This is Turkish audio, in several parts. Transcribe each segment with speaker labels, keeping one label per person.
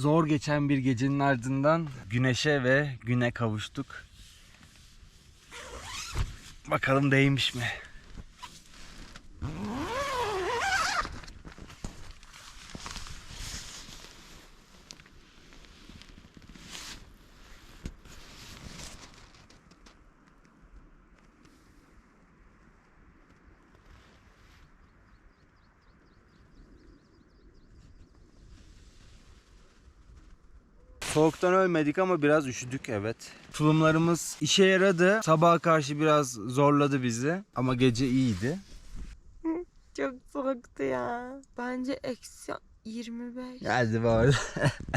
Speaker 1: Zor geçen bir gecenin ardından güneşe ve güne kavuştuk. Bakalım değmiş mi? Soğuktan ölmedik ama biraz üşüdük evet. Tulumlarımız işe yaradı. Sabaha karşı biraz zorladı bizi ama gece iyiydi.
Speaker 2: Çok soğuktu ya. Bence eksi 25.
Speaker 1: Geldi bu arada.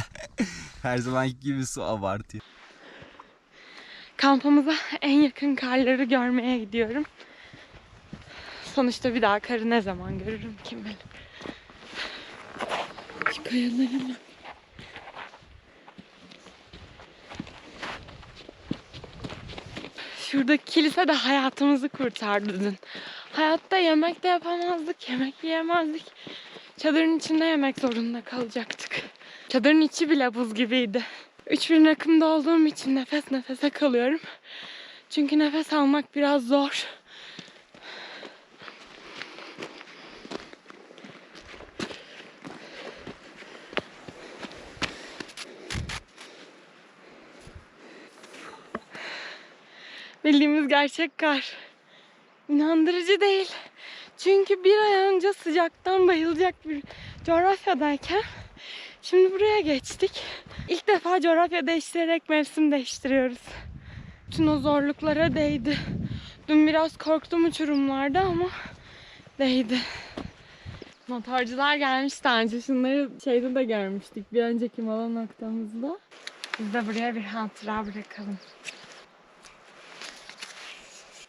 Speaker 1: Her zamanki gibi su abartıyor.
Speaker 2: Kampımıza en yakın karları görmeye gidiyorum. Sonuçta bir daha karı ne zaman görürüm kim bilir. Şu kayalara Şuradaki kilise de hayatımızı kurtardı dün. Hayatta yemek de yapamazdık, yemek yiyemezdik. Çadırın içinde yemek zorunda kalacaktık. Çadırın içi bile buz gibiydi. 3000 rakımda olduğum için nefes nefese kalıyorum. Çünkü nefes almak biraz zor. Bildiğimiz gerçek kar. İnandırıcı değil. Çünkü bir ay önce sıcaktan bayılacak bir coğrafyadayken şimdi buraya geçtik. İlk defa coğrafya değiştirerek mevsim değiştiriyoruz. Bütün o zorluklara değdi. Dün biraz korktum uçurumlarda ama değdi. Motorcular gelmiş daha önce. Şunları şeyde de görmüştük. Bir önceki mola noktamızda. Biz de buraya bir hatıra bırakalım.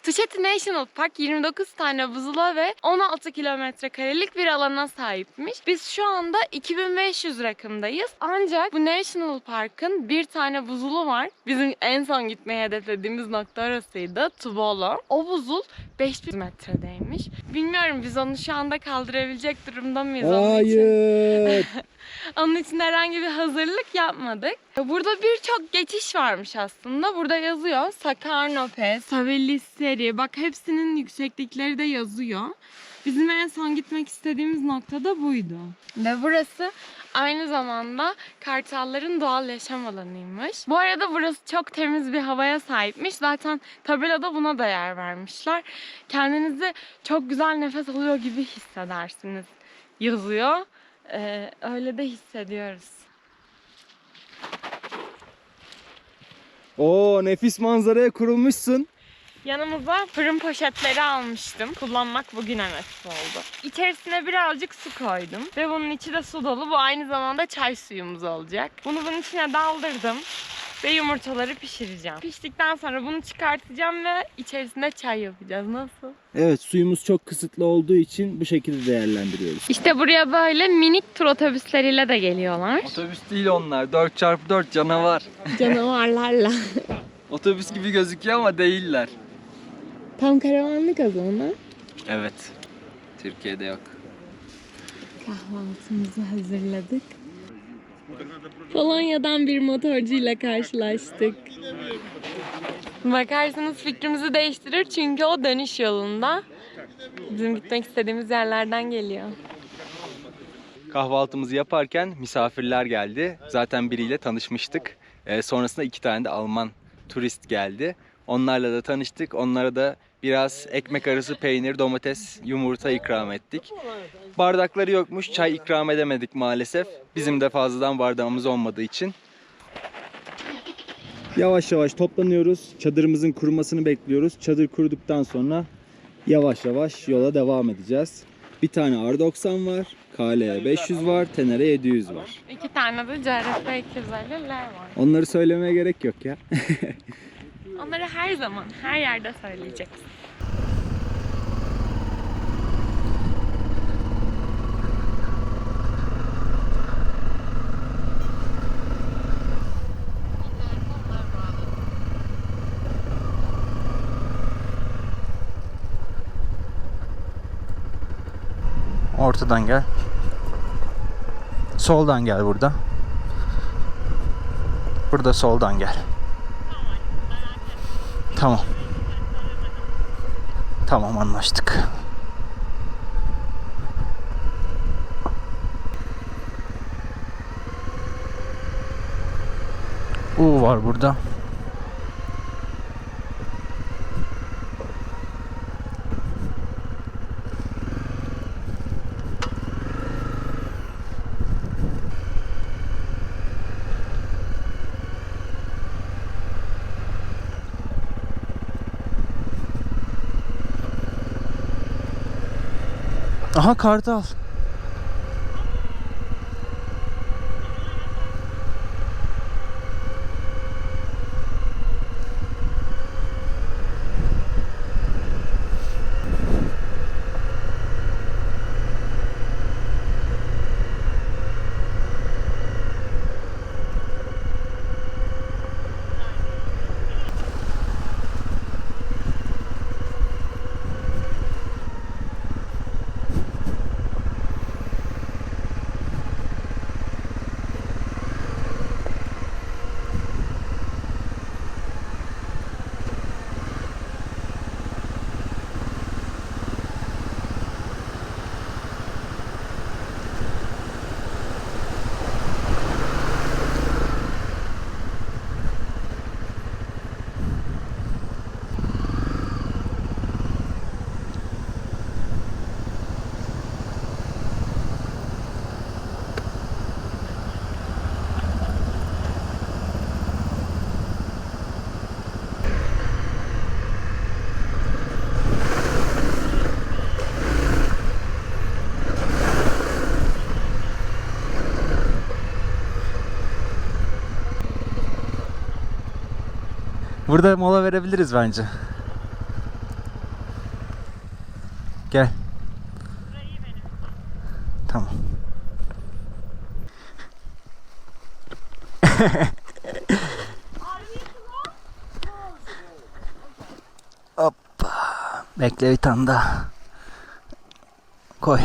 Speaker 2: Tuşeti National Park 29 tane buzula ve 16 kilometre karelik bir alana sahipmiş. Biz şu anda 2500 rakımdayız. Ancak bu National Park'ın bir tane buzulu var. Bizim en son gitmeye hedeflediğimiz nokta orasıydı. Tubolo. O buzul 5000 metredeymiş. Bilmiyorum biz onu şu anda kaldırabilecek durumda mıyız? Onun için-
Speaker 1: Hayır.
Speaker 2: onun için herhangi bir hazırlık yapmadık. Burada birçok geçiş varmış aslında. Burada yazıyor. Sakarnope, Savellisseri. Bak hepsinin yükseklikleri de yazıyor. Bizim en son gitmek istediğimiz nokta da buydu. Ve burası aynı zamanda kartalların doğal yaşam alanıymış. Bu arada burası çok temiz bir havaya sahipmiş. Zaten tabelada buna da yer vermişler. Kendinizi çok güzel nefes alıyor gibi hissedersiniz yazıyor. Ee, öyle de hissediyoruz.
Speaker 1: Oo nefis manzaraya kurulmuşsun.
Speaker 2: Yanımıza fırın poşetleri almıştım. Kullanmak bugüne nasip oldu. İçerisine birazcık su koydum. Ve bunun içi de su dolu. Bu aynı zamanda çay suyumuz olacak. Bunu bunun içine daldırdım. Ve yumurtaları pişireceğim. Piştikten sonra bunu çıkartacağım ve içerisinde çay yapacağız. Nasıl?
Speaker 1: Evet suyumuz çok kısıtlı olduğu için bu şekilde değerlendiriyoruz.
Speaker 2: İşte buraya böyle minik tur otobüsleriyle de geliyorlar.
Speaker 1: Otobüs değil onlar. 4x4 canavar.
Speaker 2: Canavarlarla.
Speaker 1: Otobüs gibi gözüküyor ama değiller.
Speaker 2: Tam karavanlık o zaman.
Speaker 1: Evet. Türkiye'de yok.
Speaker 2: Kahvaltımızı hazırladık. Polonya'dan bir motorcuyla karşılaştık. Bakarsanız fikrimizi değiştirir çünkü o dönüş yolunda. Bizim gitmek istediğimiz yerlerden geliyor.
Speaker 1: Kahvaltımızı yaparken misafirler geldi. Zaten biriyle tanışmıştık. Ee, sonrasında iki tane de Alman turist geldi. Onlarla da tanıştık. Onlara da biraz ekmek arası peynir, domates, yumurta ikram ettik. Bardakları yokmuş. Çay ikram edemedik maalesef. Bizim de fazladan bardağımız olmadığı için. Yavaş yavaş toplanıyoruz. Çadırımızın kurumasını bekliyoruz. Çadır kuruduktan sonra yavaş yavaş yola devam edeceğiz. Bir tane R90 var, KL 500 var, Tenere 700 var.
Speaker 2: İki tane de CRF 250'ler var.
Speaker 1: Onları söylemeye gerek yok ya.
Speaker 2: Onları her zaman, her yerde söyleyeceksin.
Speaker 1: Ortadan gel. Soldan gel burada. Burada soldan gel. Tamam. Tamam anlaştık. U var burada. Aha kartal. Burada mola verebiliriz bence. Gel. Tamam. Hoppa. Bekle bir tane daha. Koy.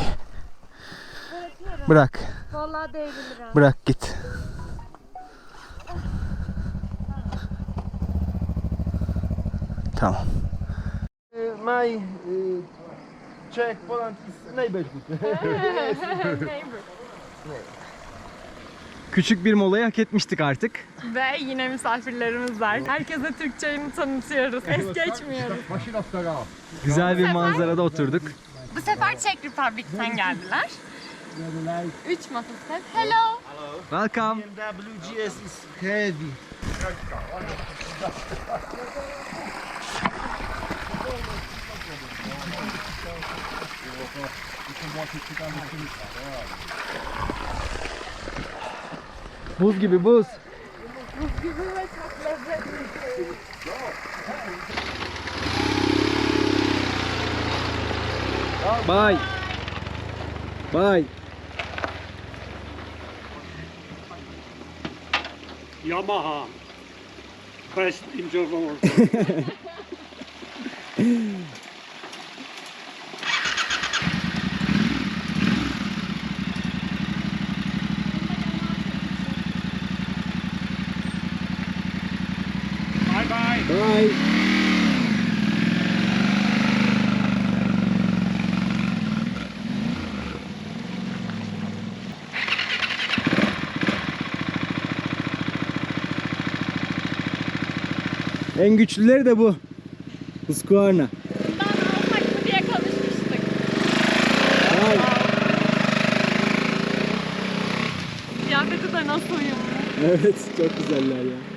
Speaker 1: Bırak.
Speaker 2: Vallahi devrilir ha.
Speaker 1: Bırak git. Tamam.
Speaker 3: my uh, Czech Poland is neighborhood.
Speaker 1: Küçük bir molayı hak etmiştik artık.
Speaker 2: Ve yine misafirlerimiz var. Herkese Türkçe'yi tanıtıyoruz. Es geçmiyoruz.
Speaker 1: Güzel bir manzarada oturduk.
Speaker 2: Bu sefer Czech Republic'ten geldiler. Üç motosiklet. Hello.
Speaker 1: Welcome.
Speaker 3: WGS is heavy.
Speaker 1: Buz gibi buz. Bye. Bye.
Speaker 4: Yamaha. Best in the world. Bye.
Speaker 1: En güçlüleri de bu. Husqvarna.
Speaker 2: Bundan alsak mı diye konuşmuştuk.
Speaker 1: Ay.
Speaker 2: Kıyafeti de nasıl uyumlu.
Speaker 1: Evet çok güzeller ya.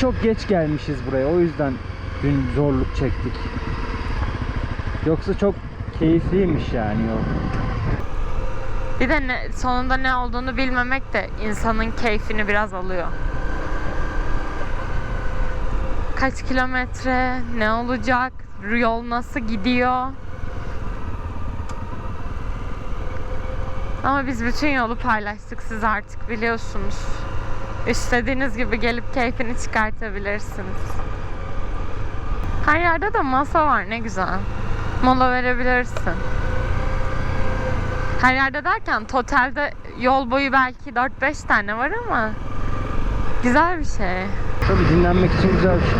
Speaker 1: Çok geç gelmişiz buraya. O yüzden dün zorluk çektik. Yoksa çok keyifliymiş yani yol.
Speaker 2: Bir de ne, sonunda ne olduğunu bilmemek de insanın keyfini biraz alıyor. Kaç kilometre, ne olacak, yol nasıl gidiyor. Ama biz bütün yolu paylaştık siz artık biliyorsunuz. İstediğiniz gibi gelip keyfini çıkartabilirsiniz. Her yerde de masa var ne güzel. Mola verebilirsin. Her yerde derken totalde yol boyu belki 4-5 tane var ama güzel bir şey.
Speaker 1: Tabii dinlenmek için güzel bir şey.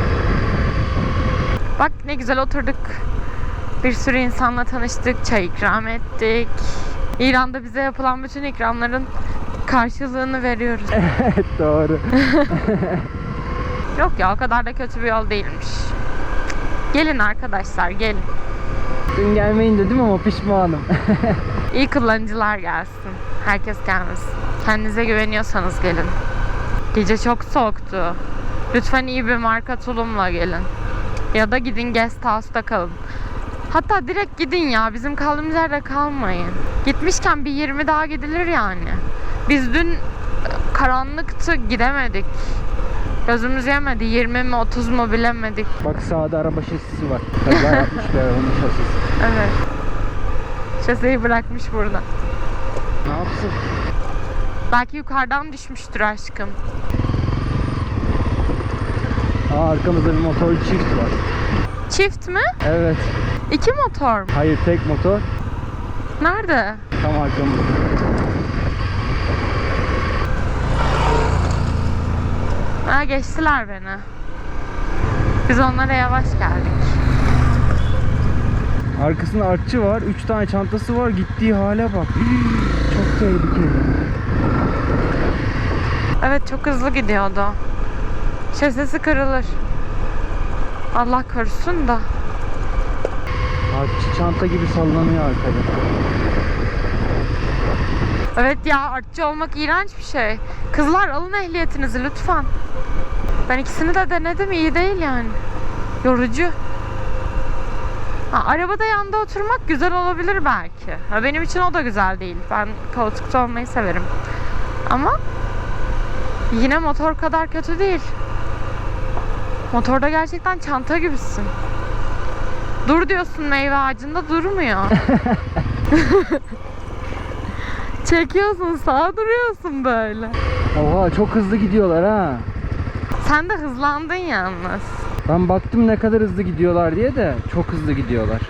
Speaker 2: Bak ne güzel oturduk. Bir sürü insanla tanıştık, çay ikram ettik. İran'da bize yapılan bütün ikramların karşılığını veriyoruz.
Speaker 1: Evet doğru.
Speaker 2: Yok ya o kadar da kötü bir yol değilmiş. Gelin arkadaşlar gelin.
Speaker 1: Dün gelmeyin dedim ama pişmanım.
Speaker 2: İyi kullanıcılar gelsin. Herkes gelmesin. Kendinize güveniyorsanız gelin. Gece çok soğuktu. Lütfen iyi bir marka tulumla gelin. Ya da gidin guest house'da kalın. Hatta direkt gidin ya. Bizim kaldığımız yerde kalmayın. Gitmişken bir 20 daha gidilir yani. Biz dün e, karanlıktı gidemedik. Gözümüz yemedi. 20 mi 30 mu bilemedik.
Speaker 1: Bak sağda araba şasisi var. Kaza yapmış bir arabanın şasisi.
Speaker 2: Evet. Şaseyi bırakmış burada.
Speaker 1: Ne yapsın?
Speaker 2: Belki yukarıdan düşmüştür aşkım.
Speaker 1: Aa arkamızda bir motor çift var.
Speaker 2: Çift mi?
Speaker 1: Evet.
Speaker 2: İki motor mu?
Speaker 1: Hayır tek motor.
Speaker 2: Nerede?
Speaker 1: Tam arkamızda.
Speaker 2: Ha geçtiler beni. Biz onlara yavaş geldik.
Speaker 1: Arkasında artçı var. 3 tane çantası var. Gittiği hale bak. Çok tehlikeli.
Speaker 2: Evet çok hızlı gidiyordu. Şasisi kırılır. Allah korusun da.
Speaker 1: Artçı çanta gibi sallanıyor arkada.
Speaker 2: Evet ya artçı olmak iğrenç bir şey. Kızlar alın ehliyetinizi lütfen. Ben ikisini de denedim iyi değil yani. Yorucu. Ha, arabada yanda oturmak güzel olabilir belki. Ha, benim için o da güzel değil. Ben koltukta olmayı severim. Ama yine motor kadar kötü değil. Motorda gerçekten çanta gibisin. Dur diyorsun meyve ağacında durmuyor. Çekiyorsun sağa duruyorsun böyle.
Speaker 1: Oha çok hızlı gidiyorlar ha.
Speaker 2: Sen de hızlandın yalnız.
Speaker 1: Ben baktım ne kadar hızlı gidiyorlar diye de çok hızlı gidiyorlar.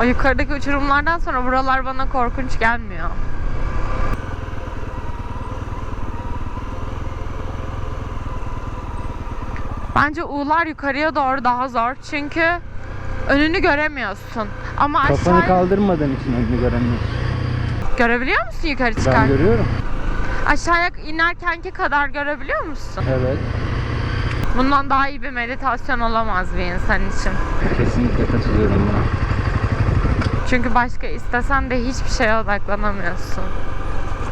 Speaker 2: O yukarıdaki uçurumlardan sonra buralar bana korkunç gelmiyor. Bence U'lar yukarıya doğru daha zor çünkü önünü göremiyorsun. Ama
Speaker 1: Kafanı
Speaker 2: aşağı
Speaker 1: kaldırmadığın için önünü göremiyorsun.
Speaker 2: Görebiliyor musun yukarı çıkar?
Speaker 1: Ben görüyorum.
Speaker 2: Aşağıya inerkenki kadar görebiliyor musun?
Speaker 1: Evet.
Speaker 2: Bundan daha iyi bir meditasyon olamaz bir insan için.
Speaker 1: Kesinlikle katılıyorum buna.
Speaker 2: Çünkü başka istesen de hiçbir şeye odaklanamıyorsun.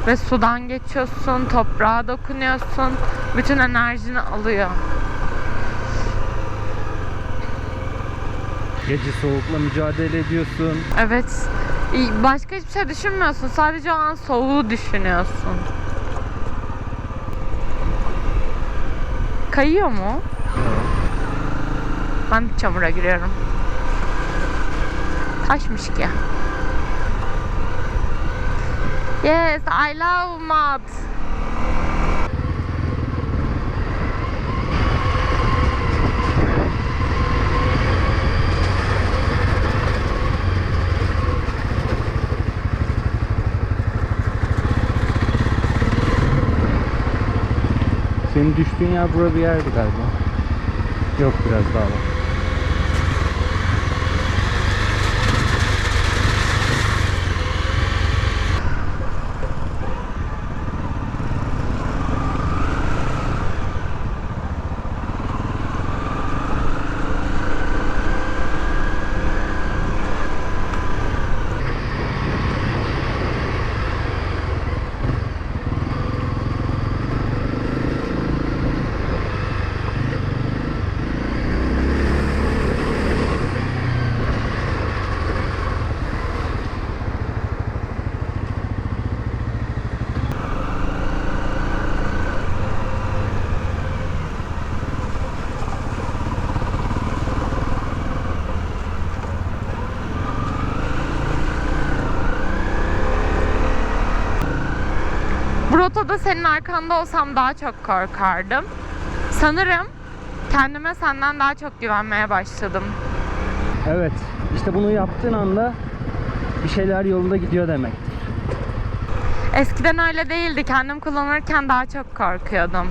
Speaker 2: Ve sudan geçiyorsun, toprağa dokunuyorsun. Bütün enerjini alıyor.
Speaker 1: Gece soğukla mücadele ediyorsun.
Speaker 2: Evet. Başka hiçbir şey düşünmüyorsun. Sadece o an soğuğu düşünüyorsun. Kayıyor mu? Ben çamura giriyorum. Taşmış ki. Yes, I love mud.
Speaker 1: Senin düştüğün yer bura bir yerdi galiba. Yok biraz daha var.
Speaker 2: Otoda senin arkanda olsam daha çok korkardım. Sanırım kendime senden daha çok güvenmeye başladım.
Speaker 1: Evet. işte bunu yaptığın anda bir şeyler yolunda gidiyor demek.
Speaker 2: Eskiden öyle değildi. Kendim kullanırken daha çok korkuyordum.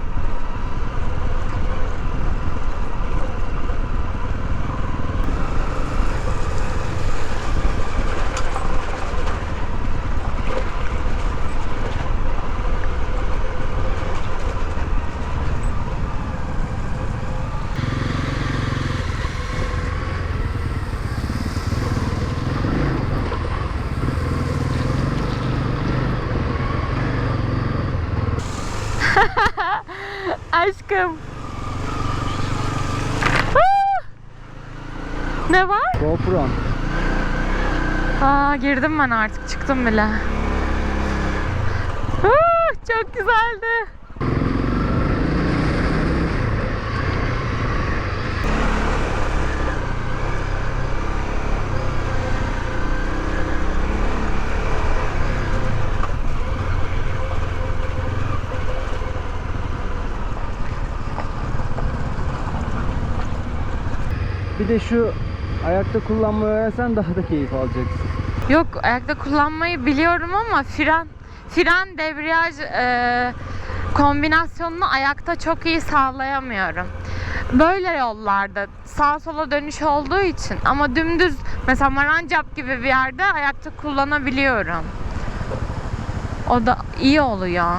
Speaker 2: Aşkım. Ah! ne var?
Speaker 1: GoPro.
Speaker 2: Aa girdim ben artık çıktım bile. Çok güzeldi.
Speaker 1: Bir de şu ayakta kullanmayı öğrensen daha da keyif alacaksın.
Speaker 2: Yok ayakta kullanmayı biliyorum ama fren fren debriyaj e, kombinasyonunu ayakta çok iyi sağlayamıyorum. Böyle yollarda sağa sola dönüş olduğu için ama dümdüz mesela Marancap gibi bir yerde ayakta kullanabiliyorum. O da iyi oluyor.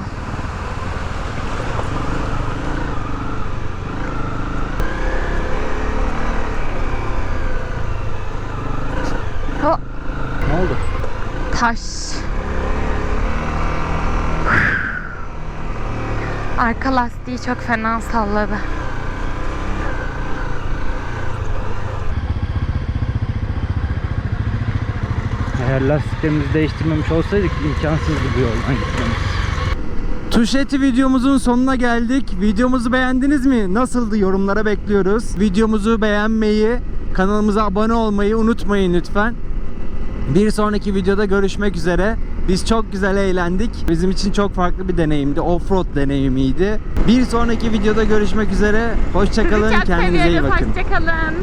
Speaker 1: Ne oldu?
Speaker 2: taş. Arka lastiği çok fena salladı.
Speaker 1: Eğer lastiklerimizi değiştirmemiş olsaydık imkansızdı bu yoldan gitmemiz. Tuşeti videomuzun sonuna geldik. Videomuzu beğendiniz mi? Nasıldı? Yorumlara bekliyoruz. Videomuzu beğenmeyi, kanalımıza abone olmayı unutmayın lütfen. Bir sonraki videoda görüşmek üzere. Biz çok güzel eğlendik. Bizim için çok farklı bir deneyimdi. Offroad deneyimiydi. Bir sonraki videoda görüşmek üzere. Hoşçakalın. Kendinize iyi bakın.
Speaker 2: Hoşçakalın.